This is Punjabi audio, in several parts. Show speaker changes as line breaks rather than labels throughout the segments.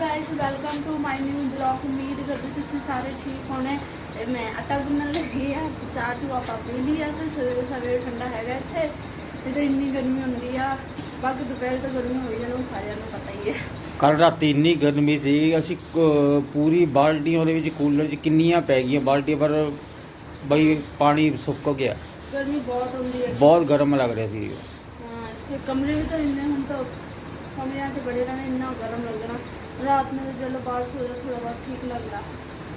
Guys welcome to my new blog ਉਮੀਦ ਕਰਦੀ ਤੁਸੀਂ ਸਾਰੇ ਠੀਕ ਹੋਣੇ ਤੇ ਮੈਂ ਆਟਾ ਗੁੰਨਣ ਲੱਗੀ ਆ ਚਾਹ ਚੂ ਆਪਾਂ ਪੀ ਲਈ ਆ ਤੇ ਸਵੇਰੇ ਸਵੇਰੇ ਠੰਡਾ ਹੈਗਾ ਇੱਥੇ ਤੇ ਤੇ ਇੰਨੀ ਗਰਮੀ ਹੁੰਦੀ ਆ ਬਾਕੀ ਦੁਪਹਿਰ ਤੋਂ ਗਰਮੀ ਹੋਈ ਜਾਣੀ ਸਾਰਿਆਂ ਨੂੰ ਪਤਾ ਹੀ ਹੈ
ਕੱਲ ਰਾਤੀ ਇੰਨੀ ਗਰਮੀ ਸੀ ਅਸੀਂ ਕ- ਪੂਰੀ ਬਾਲਟੀ ਉਹਦੇ ਵਿੱਚ ਕੂਲਰ 'ਚ ਕਿੰਨੀਆਂ ਪੈ ਗਈਆਂ ਬਾਲਟੀਆਂ ਪਰ ਬਈ ਪਾਣੀ ਸੁੱਕ ਗਿਆ।
ਗਰਮੀ ਬਹੁਤ ਹੁੰਦੀ ਹੈ।
ਬਹੁਤ ਗਰਮ ਲੱਗ ਰਿਹਾ ਸੀ।
ਹਾਂ ਇੱਥੇ ਕਮਰੇ ਵੀ ਤਾਂ ਇੰਨੇ ਹੁਣ ਤਾਂ ਕਮਰਿਆਂ 'ਚ ਬੜੇ ਰਹਿਣਾ ਇੰਨਾ ਗਰਮ ਲੱਗਣਾ। ਰਾਤ ਨੂੰ ਜਦੋਂ ਬਾਰਿਸ਼ ਹੋ ਜਾਏ ਥੋੜਾ ਬਹੁਤ ਠੀਕ ਲੱਗਦਾ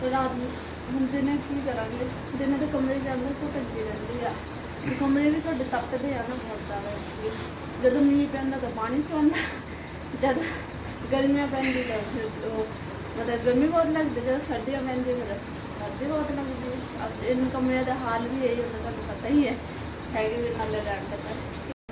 ਤੇ ਰਾਤ ਨੂੰ ਹੁਣ ਦਿਨੇ ਕੀ ਕਰਾਂਗੇ? ਦਿਨੇ ਤਾਂ ਕਮਰੇ ਜਾਂਦੇ ਅੰਦਰ ਧੁੱਪ ਰਹਿੰਦੀ ਆ। ਤੇ ਕਮਰੇ ਵੀ ਸਾਡੇ ਤਪਦੇ ਆ ਨਾ ਬਹੁਤ ਜ਼ਿਆਦਾ ਜਦੋਂ ਮੀਂਹ ਪੈਂਦਾ ਤਾਂ ਪਾਣੀ ਚੋਂਦਾ ਜਦ ਗਰਮੀਆਂ ਪੈਂਦੀ ਤਾਂ ਫਿਰ ਉਹ ਮਤਲਬ ਗਰਮੀ ਬਹੁਤ ਲੱਗਦੀ ਜਦੋਂ ਸਰਦੀਆਂ ਪੈਂਦੀ ਫਿਰ ਸਰਦੀ ਬਹੁਤ ਲੱਗਦੀ ਹੈ ਇਹਨਾਂ ਕਮਰਿਆਂ ਦਾ ਹਾਲ ਵੀ ਇਹੀ ਹੁੰਦਾ, ਤੁਹਾਨੂੰ ਪਤਾ ਹੀ ਹੈ। ਹੈਗੇ ਵੀ ਨਾਲੇ ਰਹਿਣ ਦਾ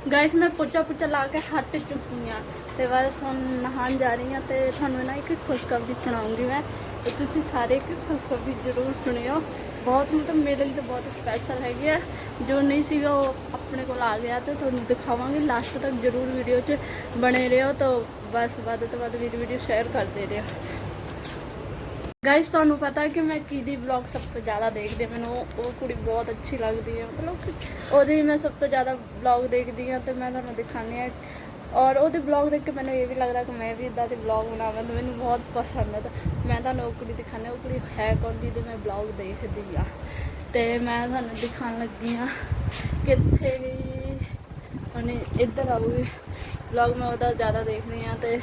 ਗਾਇਸ ਮੈਂ ਪੁੱਛਾ ਪੁੱਛਾ ਲਾ ਕੇ ਹੱਟ ਚੁੱਕੀ ਹਾਂ ਤੇ ਬਸ ਹੁਣ ਨਹਾਉਣ ਜਾ ਰਹੀ ਹਾਂ ਤੇ ਤੁਹਾਨੂੰ ਨਾ ਇੱਕ ਖੁਸ਼ਖਬਰੀ ਸੁਣਾਉਂਗੀ ਮੈਂ ਤੇ ਤੁਸੀਂ ਸਾਰੇ ਇੱਕ ਖੁਸ਼ਖਬਰੀ ਜ਼ਰੂਰ ਸੁਣਿਓ। ਬਹੁਤ ਮਤਲਬ ਮੇਰੇ ਲਈ ਤਾਂ ਬਹੁਤ ਸਪੈਸ਼ਲ ਹੈਗੀ ਆ। ਜੋ ਨਹੀਂ ਸੀਗਾ ਉਹ ਆਪਣੇ ਕੋਲ ਆ ਗਿਆ ਤੇ ਤੁਹਾਨੂੰ ਦਿਖਾਵਾਂਗੇ। ਲਾਸਟ ਤੱਕ ਜ਼ਰੂਰ ਵੀਡੀਓ 'ਚ ਬਣੇ ਰਹੋ ਤਾਂ ਬਸ ਵੱਧ ਤੋਂ ਵੱਧ ਵੀਡੀਓ ਵੀਡੀਓ ਸ਼ੇਅਰ ਕਰਦੇ ਰਹੋ। ਗਾਇਸ ਤੁਹਾਨੂੰ ਪਤਾ ਕਿ ਮੈਂ ਕਿਹਦੀ ਵਲੌਗ ਸਭ ਤੋਂ ਜ਼ਿਆਦਾ ਦੇਖਦੀ ਹਾਂ। ਮੈਨੂੰ ਉਹ- ਉਹ ਕੁੜੀ ਬਹੁਤ ਅੱਛੀ ਲੱਗਦੀ ਹੈ। ਮਤਲਬ ਕਿ ਉਹਦੀ ਮੈਂ ਸਭ ਤੋਂ ਜ਼ਿਆਦਾ ਵਲੌਗ ਦੇਖਦੀ ਹਾਂ ਤੇ ਮੈਂ ਤੁਹਾਨੂੰ ਦਿਖਾਉਂਦੀ ਹਾਂ। ਔਰ ਉਹਦੇ ਵਲੌਗ ਦੇਖ ਕੇ ਮੈਨੂੰ ਇਹ ਵੀ ਲੱਗਦਾ ਕਿ ਮੈਂ ਵੀ ਇਦਾਂ ਦੇ ਵਲੌਗ ਬਣਾਵਾਂ ਤੇ ਮੈਨੂੰ ਬਹੁਤ ਪਸੰਦ ਹੈ। ਤਾਂ ਮੈਂ ਤੁਹਾਨੂੰ ਉਹ ਕੁੜੀ ਦਿਖਾਉਂਦੀ ਹਾਂ। ਉਹ ਕੁੜੀ ਹੈ ਕੌਣ ਜਿਹਦੇ ਮੈਂ ਵਲੌਗ ਦੇਖਦੀ ਆ ਤੇ ਮੈਂ ਤੁਹਾਨੂੰ ਦਿਖਾਉਣ ਲੱਗੀ ਹਾਂ ਕਿੱਥੇ ਗਈ ਉਹਨੇ ਇੱਧਰ ਆਊਗੀ। ਵਲੌਗ ਮੈਂ ਉਹਦਾ ਜ਼ਿਆਦਾ ਦੇਖਦੀ ਹਾਂ ਤੇ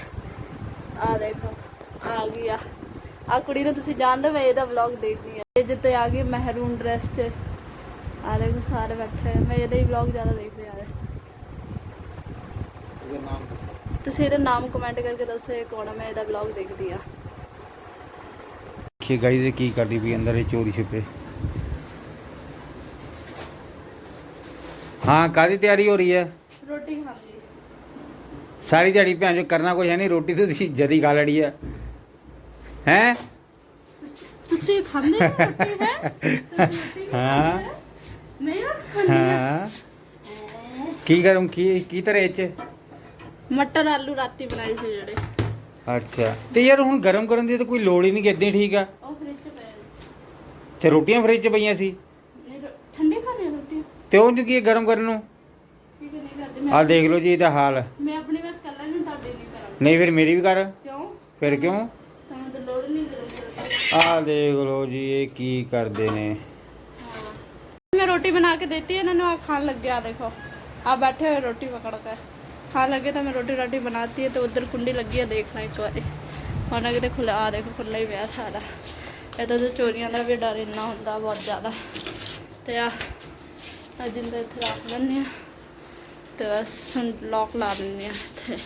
ਆ ਦੇਖੋ, ਆ ਗਈ ਆ। ਆ ਕੁੜੀ ਨੂੰ ਤੁਸੀਂ ਜਾਣਦੇ ਹੋ, ਮੈਂ ਇਹਦਾ ਵਲੌਗ ਦੇਖਦੀ ਆ ਇਹ ਜਿੱਤੇ ਆ ਗਈ ਮਹਿਰੂਨ ਡਰੈਸ 'ਚ। ਆ ਦੇਖੋ ਸਾਰੇ ਬੈਠੇ। ਮੈਂ ਇਹਦਾ ਹੀ ਵਲੌਗ ਜ਼ਿਆਦਾ ਦੇਖਦੀ ਆ ਤੁਸੀਂ ਇਹਦਾ ਨਾਮ ਕਮੈਂਟ ਕਰਕੇ ਦੱਸੋ ਇਹ ਕੌਣ ਹੈ ਮੈਂ ਇਹਦਾ ਵਲੌਗ ਦੇਖਦੀ ਆ
ਕੀ ਗਾਈ ਦੇ ਕੀ ਕਰਦੀ ਵੀ ਅੰਦਰ ਇਹ ਚੋਰੀ ਛਿਪੇ। ਹਾਂ ਕਾਦੀ ਤਿਆਰੀ ਹੋ ਰਹੀ ਹੈ?
ਰੋਟੀ ਖਾਂਦੀ।
ਸਾਰੀ ਦਿਹਾੜੀ ਭੈਣ ਜੋ ਕਰਨਾ ਕੁਝ ਹੈ ਨਹੀਂ ਰੋਟੀ ਤੇ ਤੁਸੀਂ ਜਦੀ ਖਾ ਲੜੀ ਹੈ। ਹੈ?
ਤੁਸੀਂ ਖਾਂਦੇ ਹੋ ਰੋਟੀ ਹੈ? ਤੁਸੀਂ ਰੋਟੀ ਨਹੀਂ
ਹਾਂ।
ਖਾਂਦੇ? ਨਹੀਂ ਬਸ ਖਾਂਦੀ ਆ
ਹਾਂ। ਕੀ ਕਰੂੰ? ਕੀ ਕੀ ਤਰ੍ਹਾਂ ਇਹ ਚ
ਮਟਰ ਆਲੂ ਰਾਤੀ ਬਣਾਏ ਸੀ ਜਿਹੜੇ।
ਅੱਛਾ। ਤੇ ਯਾਰ ਹੁਣ ਗਰਮ ਕਰਨ ਦੀ ਤਾਂ ਕੋਈ ਲੋੜ ਹੀ ਨਹੀਂ ਕਿ ਹੀ ਠੀਕ ਆ।
ਉਹ ਫ੍ਰਿਜ 'ਚ ਪਏ ਨੇ।
ਤੇ ਰੋਟੀਆਂ ਫ੍ਰਿਜ 'ਚ ਪਈਆਂ ਸੀ?
ਨਹੀਂ ਰੋ- ਠੰਡੀ ਖਾਣੀ ਆ ਰੋਟੀ
ਤੇ ਉਹ ਕੀ ਹੈ ਗਰਮ ਕਰਨ ਨੂੰ?
ਠੀਕ ਹੈ ਨਹੀਂ ਕਰਦੀ। ਮੈਂ
ਦੇਖ ਲਓ ਜੀ ਇਹਦਾ ਹਾਲ।
ਮੈਂ ਆਪਣੀ ਬਸ ਕੱਲਾ ਨਹੀਂ ਤੁਹਾਡੀ ਨਹੀਂ ਕਰਾਂਗੀ।
ਨਹੀਂ ਫਿਰ ਮੇਰੀ ਵੀ ਕਰ।
ਕਿਉਂ?
ਫਿਰ ਕਿਉਂ?
ਤੁਹਾਨੂੰ
ਦੇਖ ਲਓ ਜੀ, ਇਹ ਕੀ ਕਰਦੇ ਨੇ।
ਮੈਂ ਰੋਟੀ ਬਣਾ ਕੇ ਦਿੱਤੀ, ਇਹਨਾਂ ਨੂੰ ਆ ਖਾਣ ਲੱਗਿਆ ਦੇਖੋ। ਆ ਬੈਠੇ ਹੋਏ ਰੋਟੀ ਪਕੜ ਕੇ। ਖਾਣ ਲੱਗੇ ਤਾਂ ਮੈਂ ਰੋਟੀ ਰਾਟੀ ਬਣਾਤੀ ਹੈ ਤੇ ਉਧਰ ਕੁੰਡੀ ਲੱਗੀ ਹੈ ਦੇਖਣਾ ਇੱਕ ਵਾਰੀ। ਹੁਣ ਕਿਤੇ ਖੁੱਲਾ ਆ ਦੇਖੋ ਖੁੱਲਾ ਹੀ ਪਿਆ ਸਾਰਾ। ਇਹਦਾ ਤਾਂ ਚੋਰੀਆਂ ਦਾ ਵੀ ਡਰ ਇੰਨਾ ਹੁੰਦਾ ਬਹੁਤ ਜ਼ਿਆਦਾ। ਤੇ ਆ ਆ ਇੱਥੇ ਰੱਖ ਲੈਂਦੇ ਆ ਤੇ ਬਸ ਹੁਣ ਲੋਕ ਲਾ ਦਿੰਦੇ ਆ ਇੱਥੇ।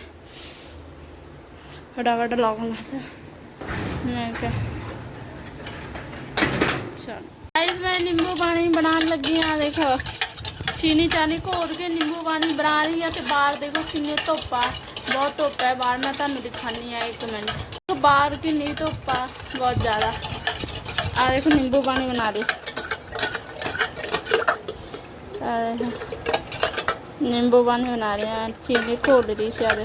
ਫਟਾਫਟ ਲੋਕ ਲਾ ਤਾ ਮੈਂ ਕਿਹਾ ਚਲ ਗਾਇਸ ਮੈਂ ਨਿੰਬੂ ਪਾਣੀ ਬਣਾਉਣ ਲੱਗੀ ਆ ਦੇਖੋ ਚੀਨੀ ਚਾਨੀ ਘੋਲ ਕੇ ਨਿੰਬੂ ਪਾਣੀ ਬਣਾ ਰਹੀ ਆ ਤੇ ਬਾਹਰ ਦੇਖੋ ਕਿੰਨੀ ਧੁੱਪ ਆ ਬਹੁਤ ਧੁੱਪ ਹੈ ਬਾਹਰ ਮੈਂ ਤੁਹਾਨੂੰ ਦਿਖਾਣੀ ਆ ਇੱਕ ਮਿੰਟ ਦੇਖੋ ਬਾਹਰ ਕਿੰਨੀ ਧੁੱਪ ਆ ਬਹੁਤ ਜ਼ਿਆਦਾ ਆ ਦੇਖੋ ਨਿੰਬੂ ਪਾਣੀ ਬਣਾ ਰਹੀ ਆ ਦੇਖੋ ਨਿੰਬੂ ਪਾਣੀ ਬਣਾ ਰਹੀ ਆ ਚੀਨੀ ਘੋਲ ਰਹੀ ਸੀ ਆ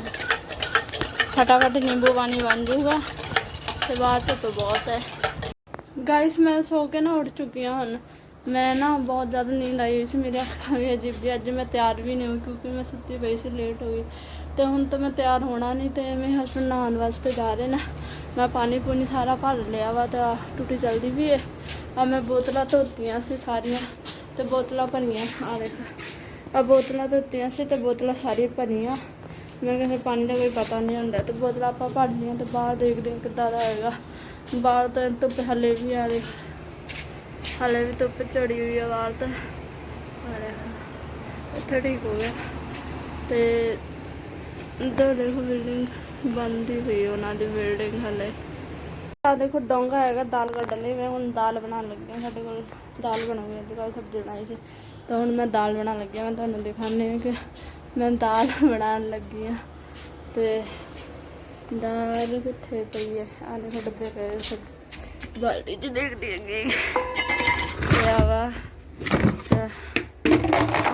ਤੇ ਬਾਹਰ ਧੁੱਪ ਬਹੁਤ ਹੈ। ਗਾਇਸ ਮੈਂ ਸੋ ਕੇ ਨਾ ਉੱਠ ਚੁੱਕੀ ਹਾਂ ਹੁਣ। ਮੈਂ ਨਾ ਬਹੁਤ ਜ਼ਿਆਦਾ ਨੀਂਦ ਆਈ ਹੋਈ ਸੀ, ਮੇਰੇ ਅੱਖਾਂ ਵੀ ਅਜੀਬ ਜਿਹੀ, ਅੱਜ ਮੈਂ ਤਿਆਰ ਵੀ ਨਹੀਂ ਹੋਈ ਕਿਉਂਕਿ ਮੈਂ ਸੁੱਤੀ ਪਈ ਸੀ ਲੇਟ ਹੋ ਗਈ। ਤੇ ਹੁਣ ਤਾਂ ਮੈਂ ਤਿਆਰ ਹੋਣਾ ਨਹੀਂ ਤੇ ਮੇਰੇ ਹਸਬੰਡ ਨਹਾਉਣ ਵਾਸਤੇ ਜਾ ਰਹੇ ਨੇ। ਮੈਂ ਪਾਣੀ ਪੂਣੀ ਸਾਰਾ ਭਰ ਲਿਆ ਵਾ ਤਾਂ ਟੁੱਟੀ ਜਲਦੀ ਵੀ ਹੈ ਆ ਮੈਂ ਬੋਤਲਾਂ ਧੋਤੀਆਂ ਸੀ ਸਾਰੀਆਂ ਤੇ ਬੋਤਲਾਂ ਭਰੀਆਂ। ਆ ਦੇਖ ਆ ਬੋਤਲਾਂ ਧੋਤੀਆਂ ਸੀ ਤੇ ਬੋਤਲਾਂ ਸਾਰੀਆਂ ਭਰੀਆਂ। ਮੈਂ ਕਹਿੰਦਾ ਪਾਣੀ ਦਾ ਕੋਈ ਪਤਾ ਨਹੀਂ ਹੁੰਦਾ ਤੇ ਬੋਤਲਾਂ ਆਪਾਂ ਭਰ ਲਈਆਂ ਤੇ ਬਾਹਰ ਦੇਖਦੇ ਹਾਂ ਕਿੱਦਾਂ ਦਾ ਹੈਗਾ। ਬਾਹਰ ਤਾਂ ਧੁੱਪ ਹਲੇ ਵੀ ਆ ਦੇਖ ਹਲੇ ਵੀ ਧੁੱਪ ਚੜੀ ਹੋਈ ਆ ਬਾਹਰ ਤਾਂ। ਆ ਇੱਥੇ ਠੀਕ ਹੋ ਗਿਆ। ਤੇ ਇੱਧਰ ਦੇਖੋ ਬਿਲਡਿੰਗ ਬੰਦੀ ਹੋਈ ਉਹਨਾਂ ਦੀ ਬਿਲਡਿੰਗ ਹਲੇ। ਆ ਦੇਖੋ ਡੋਂਗਾ ਹੈਗਾ, ਦਾਲ ਕੱਢਣ ਲਈ। ਮੈਂ ਹੁਣ ਦਾਲ ਬਣਾਉਣ ਲੱਗੀ ਹਾਂ ਸਾਡੇ ਕੋਲ। ਦਾਲ ਬਣਾਉਣੀ ਅੱਜ ਕੱਲ੍ਹ ਸਬਜ਼ੀ ਬਣਾਈ ਸੀ। ਤਾਂ ਹੁਣ ਮੈਂ ਦਾਲ ਬਣਾਉਣ ਲੱਗੀ ਹਾਂ, ਮੈਂ ਤੁਹਾਨੂੰ ਦਿਖਾਉਂਦੀ ਹਾਂ ਕਿ ਮੈਂ ਦਾਲ ਬਣਾਉਣ ਲੱਗੀ ਹਾਂ ਤੇ ਦਾਲ ਕਿੱਥੇ ਪਈ ਹੈ? ਆ ਦੇਖੋ ਡੱਬੇ ਪਏ ਹੋਏ ਸਭ। ਬਾਲਟੀ 'ਚ ਦੇਖਦੀ ਹੈਗੀ। ਆ ਵਾ।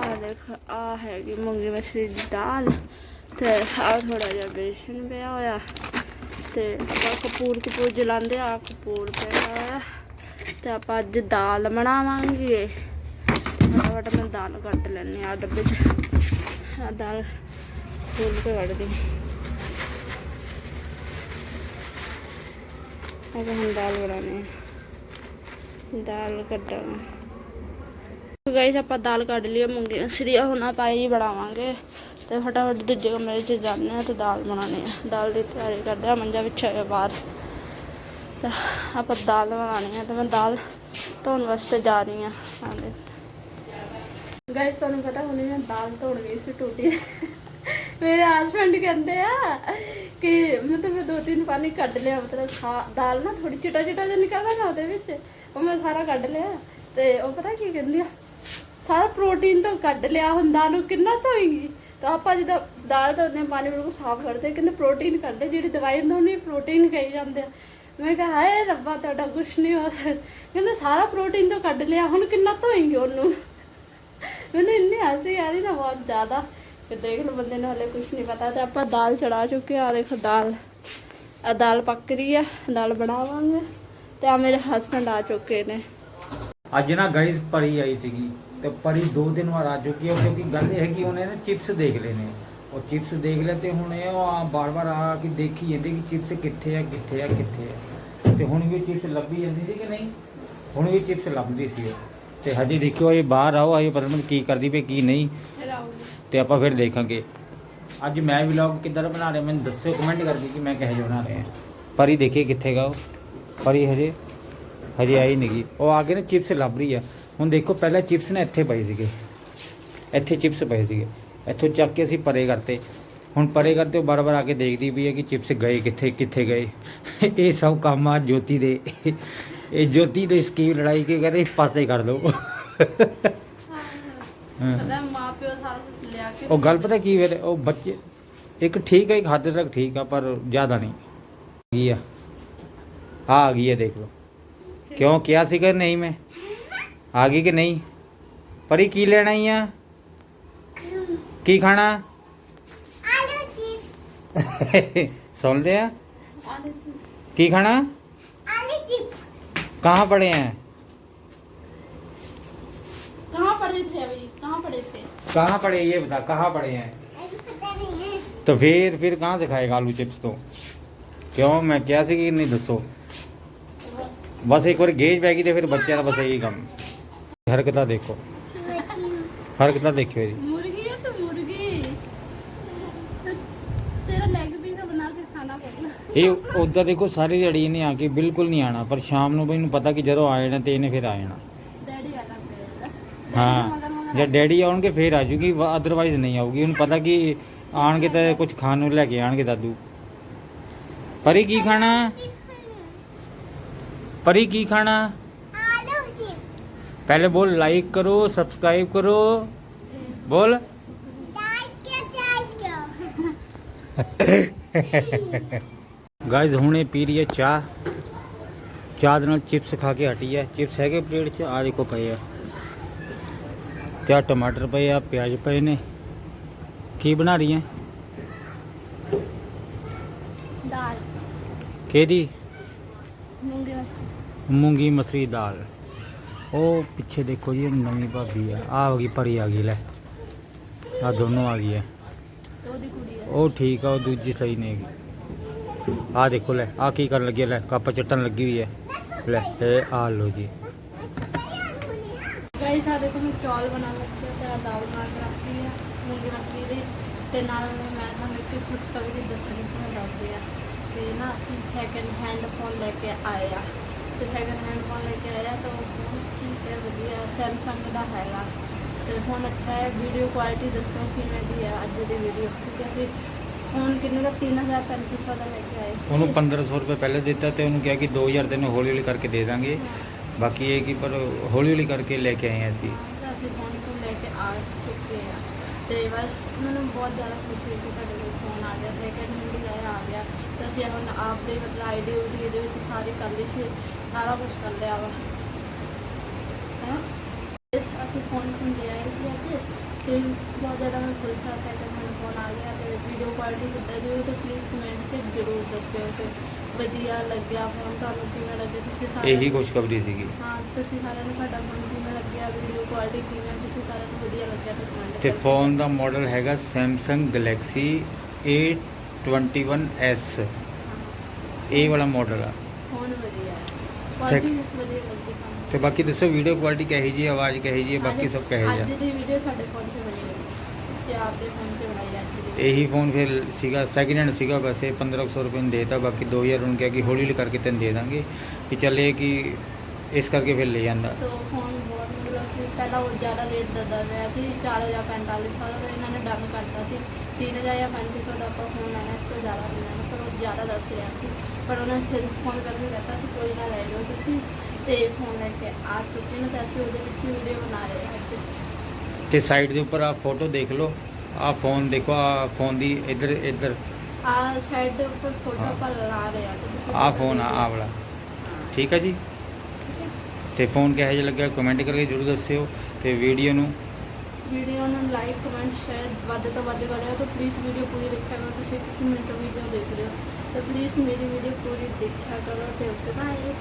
ਆ ਦੇਖ ਆ ਹੈਗੀ ਮੂੰਗੀ ਮਸਰੀ ਦੀ ਦਾਲ। ਤੇ ਆ ਥੋੜਾ ਜਿਹਾ ਬੇਸਨ ਪਿਆ ਹੋਇਆ। ਤੇ ਆਪਾਂ ਕਪੂਰ ਕਪੂਰ ਜਲਾਉਂਦੇ ਆ ਕਪੂਰ ਪਿਆ ਹੋਇਆ। ਤੇ ਆਪਾਂ ਅੱਜ ਦਾਲ ਬਣਾਵਾਂਗੇ। ਫਟਾਫਟ ਮੈਂ ਦਾਲ ਕੱਟ ਲੈਣੀ ਆ ਡੱਬੇ 'ਚ। ਆ, ਦਾਲ ਫੁੱਲ ਕੇ ਕੱਢਦੀ ਆਪਾਂ ਹੁਣ ਦਾਲ ਬਣਾਉਣੀ ਆ, ਦਾਲ ਕੱਟਾਂ ਗਾਈਸ ਆਪਾਂ ਦਾਲ ਕੱਢ ਲਈ ਮੂੰਗੀ ਸਰੀਆ ਹੁਣ ਆਪਾਂ ਇਹ ਬਣਾਵਾਂਗੇ। ਤੇ ਫਟਾਫਟ ਦੂਜੇ ਕਮਰੇ 'ਚ ਜਾਂਦੇ ਆ ਤੇ ਦਾਲ ਬਣਾਉਣੀ ਆ। ਦਾਲ ਦੀ ਤਿਆਰੀ ਕਰਦੇ ਆ ਮੰਜਾ ਵਿਛਿਆ ਬਾਹਰ। ਤਾਂ ਆਪਾਂ ਦਾਲ ਬਣਾਉਣੀ ਆ, ਤੇ ਮੈਂ ਦਾਲ ਧੋਣ ਵਾਸਤੇ ਜਾ ਰਹੀ ਆ ਆਂਦੇ ਗਾਇਸ ਤੁਹਾਨੂੰ ਪਤਾ ਹੁਣੇ ਮੈਂ ਦਾਲ ਧੋਣ ਗਈ ਸੀ ਟੂਟੀ ਮੇਰੇ ਹਸਬੰਡ ਕਹਿੰਦੇ ਆ ਕਿ ਮਤਲਬ ਮੈਂ ਦੋ ਤਿੰਨ ਪਾਣੀ ਕੱਢ ਲਿਆ, ਮਤਲਬ ਖਾ, ਦਾਲ ਨਾ ਥੋੜੀ ਚਿਟਾ ਚਿਟਾ ਜਿਹਾ ਨਿਕਲਦਾ ਨਾ ਉਹਦੇ ਵਿੱਚ, ਉਹ ਮੈਂ ਸਾਰਾ ਕੱਢ ਲਿਆ। ਤੇ ਉਹ ਪਤਾ ਕੀ ਕਹਿੰਦੀ ਆ? ਸਾਰਾ ਪ੍ਰੋਟੀਨ ਤਾਂ ਕੱਢ ਲਿਆ ਹੁੰਦਾ ਨੂੰ ਕਿੰਨਾ ਧੋਏਗੀ? ਤਾਂ ਆਪਾਂ ਜਦੋਂ ਦਾਲ ਧੋਦੇ ਪਾਣੀ ਬਿਲਕੁਲ ਸਾਫ਼ ਕਰਦੇ ਕਹਿੰਦੇ ਪ੍ਰੋਟੀਨ ਕੱਢਦੇ ਜਿਹੜੀ ਦਵਾਈ ਹੁੰਦੀ ਉਹਨੇ ਪ੍ਰੋਟੀਨ ਕਹੀ ਜਾਂਦੇ ਆ। ਮੈਂ ਕਿਹਾ, ਹਾਏ ਰੱਬਾ, ਤੁਹਾਡਾ ਕੁਛ ਨਹੀਂ ਹੋ ਸਕਦਾ। ਕਹਿੰਦੇ ਸਾਰਾ ਪ੍ਰੋਟੀਨ ਤਾਂ ਕੱਢ ਲਿਆ, ਹੁਣ ਕਿੰਨਾ ਧੋਏਗੀ ਉਹਨੂੰ? ਮੈਨੂੰ ਇੰਨੀ ਹੱਸੀ ਆ ਰਹੀ ਨਾ ਬਹੁਤ ਜ਼ਿਆਦਾ। ਤੇ ਦੇਖ ਲਓ ਬੰਦੇ ਨੂੰ ਹਲੇ ਕੁਝ ਨਹੀਂ ਪਤਾ ਤੇ ਆਪਾਂ ਦਾਲ ਚੜਾ ਚੁੱਕੇ ਆ ਦੇਖੋ ਦਾਲ। ਆ ਦਾਲ ਪੱਕ ਰਹੀ ਆ ਦਾਲ ਬਣਾਵਾਂਗੇ ਤੇ ਆ ਮੇਰੇ ਹਸਬੰਡ ਆ ਚੁੱਕੇ ਨੇ।
ਅੱਜ ਨਾ ਗਾਈਸ ਪਰੀ ਆਈ ਸੀਗੀ ਤੇ ਪਰੀ ਦੋ ਦਿਨ ਬਾਅਦ ਆ ਚੁੱਕੀ ਹੈ ਕਿਉਂਕਿ ਗੱਲ ਇਹ ਹੈ ਕਿ ਉਹਨੇ ਨਾ ਚਿਪਸ ਦੇਖ ਲਏ ਨੇ। ਉਹ ਚਿਪਸ ਦੇਖ ਲਏ ਤੇ ਹੁਣ ਇਹ ਆ ਬਾਰ-ਬਾਰ ਆ ਕੇ ਦੇਖੀ ਜਾਂਦੀ ਕਿ ਚਿਪਸ ਕਿੱਥੇ ਆ ਕਿੱਥੇ ਆ ਕਿੱਥੇ ਆ। ਤੇ ਹੁਣ ਵੀ ਚਿਪਸ ਲੱਭੀ ਜਾਂਦੀ ਸੀ ਕਿ ਨਹੀਂ? ਹੁਣ ਵੀ ਚਿਪਸ ਲੱਭਦੀ ਸੀ ਉਹ। ਤੇ ਹਜੇ ਦੇਖਿਓ ਇਹ ਬਾਹਰ ਆਓ ਇਹ ਪਤਾ ਕੀ ਕਰਦੀ ਪਈ, ਕੀ ਨਹੀਂ।
ਫਿਰ
ਤੇ ਆਪਾਂ ਫਿਰ ਦੇਖਾਂਗੇ। ਅੱਜ ਮੈਂ ਵਲੌਗ ਕਿੱਦਾਂ ਬਣਾ ਰਿਹਾ, ਮੈਨੂੰ ਦੱਸਿਓ ਕਮੈਂਟ ਕਰਕੇ ਕਿ ਮੈਂ ਕਿਹੋ ਜਿਹਾ ਬਣਾ ਰਿਹਾ। ਪਰੀ ਦੇਖੀਏ ਕਿੱਥੇ ਗਾ ਉਹ। ਪਰੀ ਹਜੇ ਹਜੇ ਆਈ ਨਹੀਂ ਨਹੀਂਗੀ ਉਹ ਆ ਕੇ ਨਾ ਚਿਪਸ ਲੱਭ ਰਹੀ ਆ। ਹੁਣ ਦੇਖੋ, ਪਹਿਲਾਂ ਚਿਪਸ ਨਾ ਇੱਥੇ ਪਏ ਸੀਗੇ। ਇੱਥੇ ਚਿਪਸ ਪਏ ਸੀਗੇ। ਇੱਥੋਂ ਚੱਕ ਕੇ ਅਸੀਂ ਪਰੇ ਕਰਤੇ। ਹੁਣ ਪਰੇ ਕਰਤੇ, ਉਹ ਬਾਰ-ਬਾਰ ਆ ਕੇ ਦੇਖਦੀ ਵੀ ਹੈ ਕਿ ਚਿਪਸ ਗਏ ਕਿੱਥੇ ਕਿੱਥੇ ਗਏ। ਇਹ ਸਭ ਕੰਮ ਆ ਜੋਤੀ ਦੇ। ਇਹ ਜੋਤੀ ਦੇ ਸਕੀਮ ਲੜਾਈ ਕੇ ਕਹਿੰਦੇ ਪਾਸੇ ਕਰ
ਲਓ।
ਉਹ ਗੱਲ ਪਤਾ ਕੀ ਫਿਰ ਉਹ ਬੱਚੇ ਇੱਕ ਠੀਕ ਹੈ ਇੱਕ ਤੱਕ ਠੀਕ ਆ ਪਰ ਜ਼ਿਆਦਾ ਨਹੀਂ। ਗਈ ਆ। ਆ ਆ ਗਈ ਹੈ ਦੇਖ ਲਓ। ਕਿਉਂ ਕਿਹਾ ਸੀ ਕਿ ਨਹੀਂ ਮੈਂ? ਆ ਗਈ ਕਿ ਨਹੀਂ? ਪਰੀ ਕੀ ਲੈਣਾ ਹੀ ਆ? ਕੀ ਖਾਣਾ?
ਆਲੂ
ਚਿਪਸ ਸੁਣਦੇ
ਆ? ਕੀ ਖਾਣਾ?
कहाँ पढ़े हैं?
कहाँ पढ़े थे अभी? कहाँ पढ़े थे?
कहाँ पढ़े ये बता कहाँ पढ़े हैं? तो फिर फिर कहाँ से खाएगा आलू चिप्स तो? क्यों? मैं क्या सीखी नहीं दसो? बस एक बार गेज पैगी तो फिर
बच्चे का तो बस यही कम। हरकता देखो। हरकता देखियो जी
ਇਹ ਉਦਾਂ ਦੇਖੋ ਸਾਰੀ ਦਿਹਾੜੀ ਇਹਨੇ ਆ ਕੇ ਬਿਲਕੁਲ ਨਹੀਂ ਆਣਾ ਪਰ ਸ਼ਾਮ ਨੂੰ ਮੈਨੂੰ ਪਤਾ ਕਿ ਜਦੋਂ ਆ ਜਾਣਾ ਤੇ ਇਹਨੇ ਫਿਰ ਆ ਜਾਣਾ
डैडी आना पड़ेगा
ਹਾਂ
मगर मगर
ਜਦ ਡੈਡੀ ਆਉਣਗੇ ਫਿਰ ਆ ਜੂਗੀ ਅਦਰਵਾਈਜ਼ ਨਹੀਂ ਆਊਗੀ ਉਹਨੂੰ ਪਤਾ ਕਿ ਆਣਗੇ ਤਾਂ ਕੁਝ ਖਾਣ ਨੂੰ ਲੈ ਕੇ ਆਣਗੇ ਦਾਦੂ ਪਰੀ ਕੀ ਖਾਣਾ ਪਰੀ ਕੀ ਖਾਣਾ
आलू चिप
पहले बोल लाइक करो सब्सक्राइब करो बोल
लाइक के चाहिए
ਗਾਇਜ਼ ਹੁਣੇ ਪੀ ਰਹੀ ਹੈ ਚਾਹ। ਚਾਹ ਦੇ ਨਾਲ ਚਿਪਸ ਖਾ ਕੇ ਹਟੀ ਹੈ। ਚਿਪਸ ਹੈਗੇ ਪਲੇਟ 'ਚ? ਆ ਦੇਖੋ ਪਏ ਆ। ਤੇ ਟਮਾਟਰ ਪਏ ਆ ਪਿਆਜ਼ ਪਏ ਨੇ। ਕੀ ਬਣਾ ਰਹੀ ਹੈ?
ਦਾਲ।
ਕਿਹਦੀ?
ਮੂੰਗੀ ਮਸਰੀ।
ਮੂੰਗੀ ਮਸਰੀ ਦਾਲ। ਉਹ ਪਿੱਛੇ ਦੇਖੋ ਜੀ ਨਵੀਂ ਭਾਬੀ ਆ। ਆ ਹੋ ਗਈ ਪਰੀ ਆ ਗਈ ਲੈ। ਆ ਦੋਨੋਂ ਆ ਗਈ ਹੈ। ਉਹ ਠੀਕ ਆ ਉਹ ਦੂਜੀ ਸਹੀ ਨਹੀਂ ਹੈਗੀ। ਆ ਦੇਖੋ ਲੈ, ਆ ਕੀ ਕਰਨ ਲੱਗੀ ਹੈ ਲੈ, ਕੱਪ ਚੱਟਣ ਲੱਗੀ ਹੋਈ ਹੈ। ਲੈ, ਇਹ ਆ ਲੋ ਜੀ।
ਗਾਈਸ ਆ ਦੇਖੋ, ਮੈਂ ਚੌਲ ਬਣਾਉਣ ਲੱਗੀ ਹਾਂ ਤੇ ਦਾਲ ਬਣਾ ਕੇ ਰੱਖੀ ਹੈ ਮੂੰਗੀ ਮਛਲੀ ਦੀ, ਤੇ ਨਾਲ ਮੈਂ ਤੁਹਾਨੂੰ ਇੱਕ ਖੁਸ਼ਖਬਰੀ ਵੀ ਦੱਸਣੀ ਸੀ, ਮੈਂ ਦੱਸਦੀ ਆ ਤੇ ਨਾ, ਅਸੀਂ ਸੈਕਿੰਡ ਹੈਂਡ ਫੋਨ ਲੈ ਕੇ ਆਏ ਆ। ਤੇ ਸੈਕਿੰਡ ਹੈਂਡ ਫੋਨ ਲੈ ਕੇ ਆਇਆ ਤਾਂ ਉਹ ਬਹੁਤ ਠੀਕ ਹੈ, ਵਧੀਆ ਸੈਮਸੰਗ ਦਾ ਹੈਗਾ। ਤੇ ਫੋਨ ਅੱਛਾ ਹੈ ਵੀਡੀਓ ਕੁਆਲਿਟੀ ਦੱਸੋ ਕਿਵੇਂ ਦੀ ਹੈ, ਅੱਜ ਦੀ ਵੀਡੀਓ ਠੀਕ ਹੈ ਫੋਨ ਕਿੰਨੇ ਦਾ? 3350 ਦਾ ਲੈ ਕੇ ਆਏ ਸੀ।
ਉਹਨੂੰ 1500 ਰੁਪਏ ਪਹਿਲੇ ਦਿੱਤਾ ਤੇ ਉਹਨੂੰ ਕਿਹਾ ਕਿ 2000 ਤੈਨੂੰ ਹੌਲੀ ਹੌਲੀ ਕਰਕੇ ਦੇ ਦਾਂਗੇ। ਬਾਕੀ ਇਹ ਕਿ ਪਰ ਹੌਲੀ ਹੌਲੀ ਕਰਕੇ ਲੈ ਕੇ ਆਏ ਹਾਂ ਅਸੀਂ।
ਤਾਂ ਅਸੀਂ ਫੋਨ ਤੋਂ ਲੈ ਕੇ ਆ ਚੁੱਕੇ ਆ ਤੇ ਬਸ ਮੈਨੂੰ ਬਹੁਤ ਜ਼ਿਆਦਾ ਖੁਸ਼ੀ ਹੋਈ ਕਿ ਤੁਹਾਡੇ ਕੋਲ ਫੋਨ ਆ ਗਿਆ। ਸੈਕਿੰਡ ਹੈਂਡ ਹੀ ਆਇਆ ਆ ਗਿਆ। ਤੇ ਅਸੀਂ ਹੁਣ ਆਪ ਦੇ ਮਤਲਬ ਆਈਡੀ ਉਡੀ ਇਹਦੇ ਵਿੱਚ ਸਾਰੀ ਕਰ ਲਈ ਸੀ। ਸਾਰਾ ਕੁਝ ਕਰ ਲਿਆ ਵਾ ਹੈਂ? ਤੇ ਅਸੀਂ ਫੋਨ ਅੱਜ ਤੇ ਬਹੁਤ ਜ਼ਿਆਦਾ ਮੈਂ ਖੁਸ਼ ਹਾਂ ਸੈਕਿੰਡ ਹੈਂਡ ਫੋਨ ਆ ਗਿਆ ਤੇ ਵੀਡੀਓ ਕੁਆਲਿਟੀ ਕਿੱਦਾਂ ਦੀ ਹੋਈ ਤਾਂ ਪਲੀਜ਼ ਕਮੈਂਟ 'ਚ ਜ਼ਰੂਰ ਦੱਸਿਓ ਤੇ ਵਧੀਆ ਲੱਗਿਆ ਫੋਨ ਤੁਹਾਨੂੰ ਕਿਵੇਂ ਲੱਗਿਆ ਤੁਸੀਂ ਸਾਰੇ
ਇਹੀ ਖੁਸ਼ਖਬਰੀ ਸੀਗੀ।
ਹਾਂ ਤੁਸੀਂ ਸਾਰਿਆਂ ਨੂੰ ਸਾਡਾ ਫੋਨ ਕਿਵੇਂ ਲੱਗਿਆ ਵੀਡੀਓ ਕੁਆਲਿਟੀ ਕਿਵੇਂ ਤੁਸੀਂ ਸਾਰਿਆਂ ਨੂੰ ਵਧੀਆ ਲੱਗਿਆ ਤਾਂ ਕਮੈਂਟ
ਤੇ ਫੋਨ ਦਾ ਮਾਡਲ ਹੈਗਾ Samsung Galaxy A21s ਇਹ ਵਾਲਾ ਮਾਡਲ ਆ।
ਫੋਨ ਵਧੀਆ ਹੈ। ਕੁਆਲਿਟੀ ਵਧੀਆ ਲੱਗੀ ਸਾਨੂੰ
ਤੇ ਬਾਕੀ ਦੱਸੋ ਵੀਡੀਓ ਕੁਆਲਿਟੀ ਕਹੀ ਜੀ ਆਵਾਜ਼ ਕਹੀ ਜੀ ਬਾਕੀ ਸਭ ਕਹੇ
ਅੱਜ
ਜਾ
ਦੀ ਵੀਡੀਓ ਸਾਡੇ ਫੋਨ 'ਚ ਬਣੀ ਲੱਗੀ ਅਸੀਂ ਆਪਦੇ ਫੋਨ 'ਚ ਬਣਾਈ ਅੱਜ ਦੀ
ਇਹੀ ਫੋਨ ਫਿਰ ਸੀਗਾ ਸੈਕਿੰਡ ਹੈਂਡ ਸੀਗਾ ਵੈਸੇ 1500 ਰੁਪਏ ਨੂੰ ਦੇਤਾ ਬਾਕੀ 2000 ਉਹਨੂੰ ਕਿਹਾ ਕਿ ਹੌਲੀ ਹੌਲੀ ਕਰਕੇ ਤੈਨੂੰ ਦੇ ਦਾਂਗੇ। ਕਿ ਚੱਲ ਇਹ ਕਿ ਇਸ ਕਰਕੇ ਫਿਰ ਲੈ ਜਾਂਦਾ।
ਤੋ ਫੋਨ ਪਹਿਲਾਂ ਉਹ ਜ਼ਿਆਦਾ ਲੇਟ ਦੱਸਦਾ ਪਿਆ ਸੀ 4045 ਦਾ ਤਾਂ ਇਹਨਾਂ ਨੇ ਡਨ ਕਰਤਾ ਸੀ। 3000 ਜਾਂ 3500 ਦਾ ਆਪਾਂ ਫੋਨ ਲੈਣਾ ਇਸ ਤੋਂ ਜ਼ਿਆਦਾ ਨਹੀਂ ਲੈਣਾ ਪਰ ਉਹ ਜ਼ਿਆਦਾ ਦੱਸ ਰਿਹਾ ਸੀ। ਪਰ ਉਹਨਾਂ ਫਿਰ ਫੋਨ ਕਰਕੇ ਕਹਿਤਾ ਸੀ ਕੋਈ ਨਾ ਲੈ ਜਾਓ ਤੁਸੀਂ ਤੇ ਫੋਨ ਲੈ ਕੇ ਆ ਚੁੱਕੇ ਨੇ ਤਾਂ ਅਸੀਂ ਉਹਦੇ ਵਿੱਚ ਵੀਡੀਓ ਬਣਾ ਰਹੇ ਹਾਂ ਅੱਜ।
ਤੇ ਸਾਈਡ ਦੇ ਉੱਪਰ ਆ ਫੋਟੋ ਦੇਖ ਲਓ ਆ ਫੋਨ ਦੇਖੋ ਆ ਫੋਨ ਦੀ ਇੱਧਰ ਇੱਧਰ।
ਆ ਸਾਈਡ ਦੇ ਉੱਪਰ ਫੋਟੋ
ਹਾਂ।
ਆਪਾਂ ਲਗਾ ਰਹੇ ਹਾਂ ਤੇ ਤੁਸੀਂ
ਆ ਫੋਨ ਆ ਆ
ਲਿਓ।
ਵਾਲਾ।
ਹਾਂ,
ਠੀਕ ਆ ਜੀ?
ਹੈ
ਤੇ ਫੋਨ ਕਿਹੋ ਜਿਹਾ ਲੱਗਾ ਕਮੈਂਟ ਕਰਕੇ ਜਰੂਰ ਦੱਸਿਓ ਤੇ ਵੀਡੀਓ ਨੂੰ।
ਵੀਡੀਓ ਨੂੰ ਲਾਈਕ ਕਮੈਂਟ ਸ਼ੇਅਰ ਵੱਧ ਤੋਂ ਵੱਧ ਕਰਿਓ ਤਾਂ ਪਲੀਜ਼ ਵੀਡੀਓ ਪੂਰੀ ਦੇਖਿਆ ਕਰੋ, ਤੁਸੀਂ ਇੱਕ ਮਿੰਟ ਵੀਡੀਓ ਦੇਖ ਰਹੇ ਹੋ। ਤਾਂ ਪਲੀਜ਼ ਮੇਰੀ ਵੀਡੀਓ ਪੂਰੀ ਦੇਖਿਆ ਕਰੋ ਤੇ ਓਕੇ ਬਾਏ